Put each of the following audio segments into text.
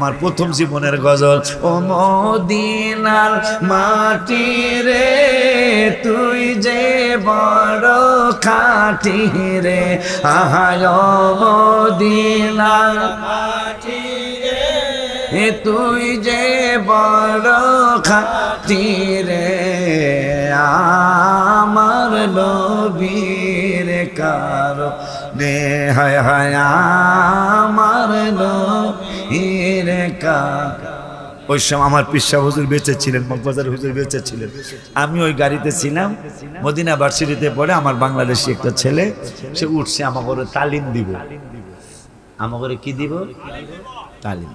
আমার প্রথম জীবনের গজল, ও মদিনার মাটি রে, তুই যে বড় খাটি রে, আহায় মদিনার মাটি রে তুই যে বড় খাটি রে, আমার নবীর কারও নে হায় হায়, আমার নবীর ওই সময় আমার পিসা হুজুর বেঁচে ছিলেন, মগবাজার হুজুর বেঁচে ছিলেন। আমি ওই গাড়িতে ছিলাম, মদিনা ভার্সিটিতে পড়ে আমার বাংলাদেশি একটা ছেলে, সে উঠছে আমাকে তালিম দিব। আমাকে কি দিব? তালিম।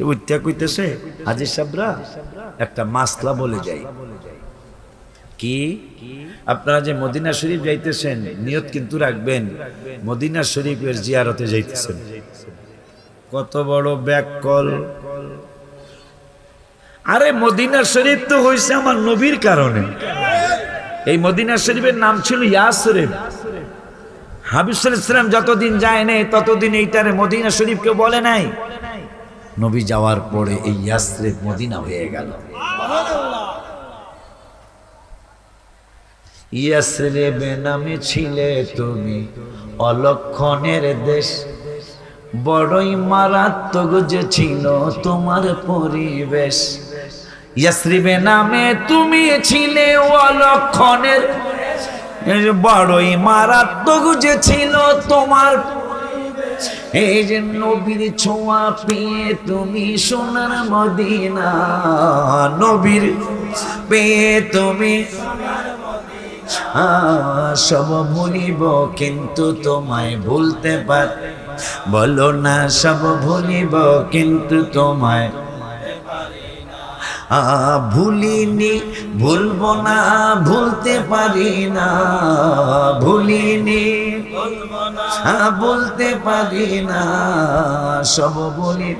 উঠতে কইতেছে, হাজির সাবরা একটা মাসলা বলে যাই। কি? আপনারা যে মদিনা শরীফ যাইতেছেন, নিয়ত কিন্তু রাখবেন। মদিনা শরীফের জিয়ারতে যাইতেছেন। কত বড় ব্যাক কল আরে মদিনা শরীফ তো হয়েছে আমার নবীর কারণে। এই মদিনা শরীফের নাম ছিল ইয়াসরেফ। হাবিবুল ইসলাম যতদিন যায় নাই, ততদিন এইটারে মদিনা শরীফ কেউ বলে নাই। নবী যাওয়ার পরে এই ইয়াসরেফ মদিনা হয়ে গেল। ইয়াসরেবে নামে ছিলে তুমি অলক্ষণের দেশ। বড়ই মারাত্মক যে ছিল তোমার পরিবেশ। ইয়াসরিবে নামে তুমি ছিলে অলক্ষণের। বড়ই মারাত্মক যে ছিল তোমার এই যে নবীর ছোঁয়া পেয়ে তুমি সোনার মদিনা, নবীর পেয়ে তুমি সব ভুলিব, কিন্তু তোমায় ভুলতে পার। বলো না, সব ভুলিব, কিন্তু তোমায় ভুলিনি, ভুলবো না, ভুলতে পারি না। ভুলিনি বলতে পারি না। সব বলি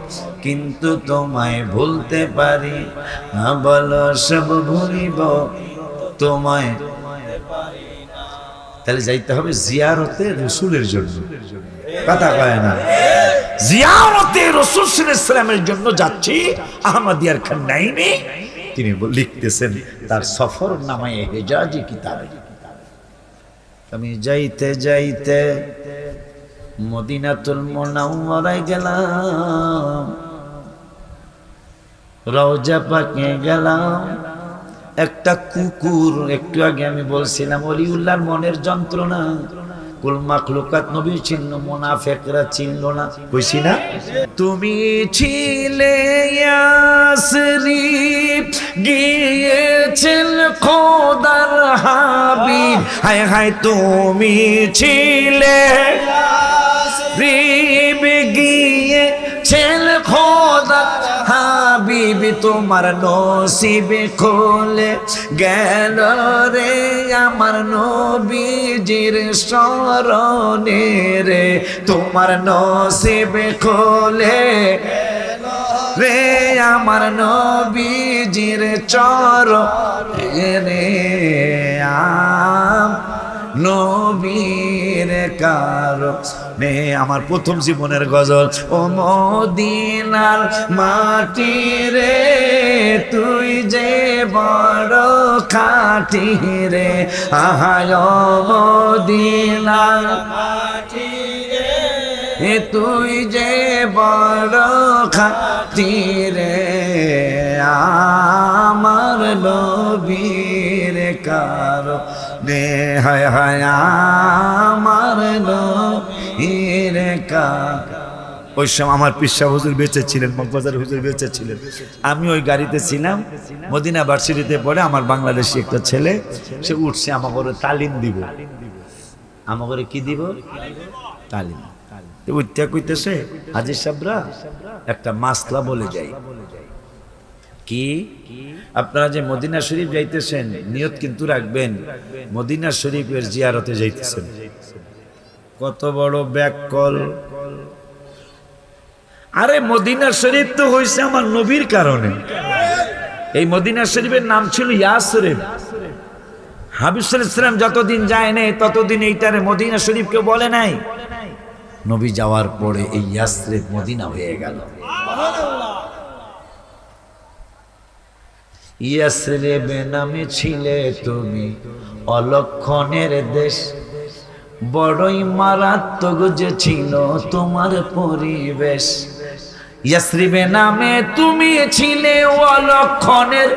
কিন্তু তোমায় ভুলতে পারি। বলো, সব ভুলিব তোমায় তাহলে যাইতে হবে জিয়ারতে রসুলের জন্য। কথা কয় না। জিয়ারতে রসুল ইসলামের জন্য যাচ্ছি, আহমদিয়ার খান নাইনি তিনি লিখতেছেন, তার সফর নামায় হেজাজি কিতাবে। আমি যাইতে যাইতে মদিনাতুল মোনাওয়ারায় গেলাম, রওজা পাকে গেলাম। একটা কুকুর, একটু আগে আমি বলছিলাম, অলিউল্লাহর মনের যন্ত্রণা। কুল মাখলুকাত নবী চিহ্ন চিনল না। কইছি না? তুমি ছিলে গিয়েছেন খোদার হাবিব। হায় হায়, তুমি ছিলে রিব গিয়ে ছেল খোদা হাবিব তোমার নসিবে খোলে গেল রে আমার নবীজির স্মরণে রে। তোমার নসিবে খোলে রে আমার নবীজির চর রে। আম নবীর কারও নে আমার প্রথম জীবনের গজল। ও মদিনার মাটি রে, তুই যে বড় খাটি রে। আহায় মদিনার মাটি রে তুই যে বড় খাটি রে। আমার নবীর কারও নে হায় হায়, আমার নবীর কা ওই সময় আমার পিসা হুজুর বেঁচে ছিলেন মগবাজার হুজুর বেঁচে ছিলেন। আমি ওই গাড়িতে ছিলাম, মদিনা ভার্সিটিতে পড়ে আমার বাংলাদেশি একটা ছেলে, সে উঠছে আমাকে তালিম দিব। আমাকে কি দিব? তালিম। উঠতে কইতেছে, হাজির সাবরা একটা মাসলা বলে যাই। কি? আপনারা যে মদিনা শরীফ যাইতেছেন, নিয়ত কিন্তু রাখবেন। মদিনা শরীফের জিয়ারতে যাইতেছেন। কত বড় ব্যাক কল আরে মদিনা শরীফ তো হয়েছে আমার নবীর কারণে। এই মদিনা শরীফের নাম ছিল ইয়াসরেফ। হাবিবুল ইসলাম যতদিন যায় নাই, ততদিন এইটারে মদিনা শরীফ কেউ বলে নাই? নবী যাওয়ার পরে এই ইয়াসরিফ মদিনা হয়ে গেল। ইয়াসরিবে নামে ছিলে তুমি অলক্ষণের দেশ। বড়ই মারাত্মক যে ছিল তোমার পরিবেশ। ইয়াসরিবে নামে তুমি ছিলে অলক্ষণের।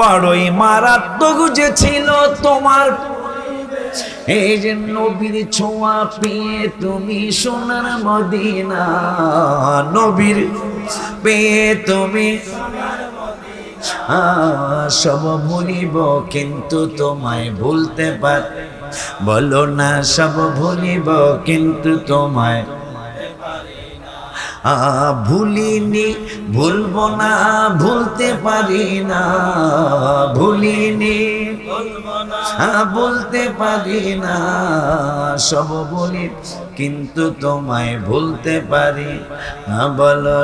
বড়ই মারাত্মক যে ছিল তোমার এই যে নবীর ছোঁয়া পেয়ে তুমি সোনার মদিনা, নবীর পেয়ে তুমি সব ভুলিব, কিন্তু তোমায় ভুলতে পার। বলো না, সব ভুলিব, কিন্তু তোমায় ভুলিনি, ভুলবো না, ভুলতে পারি না। ভুলিনি বলতে পারি না। সব বলি কিন্তু তোমায় ভুলতে পারি বলো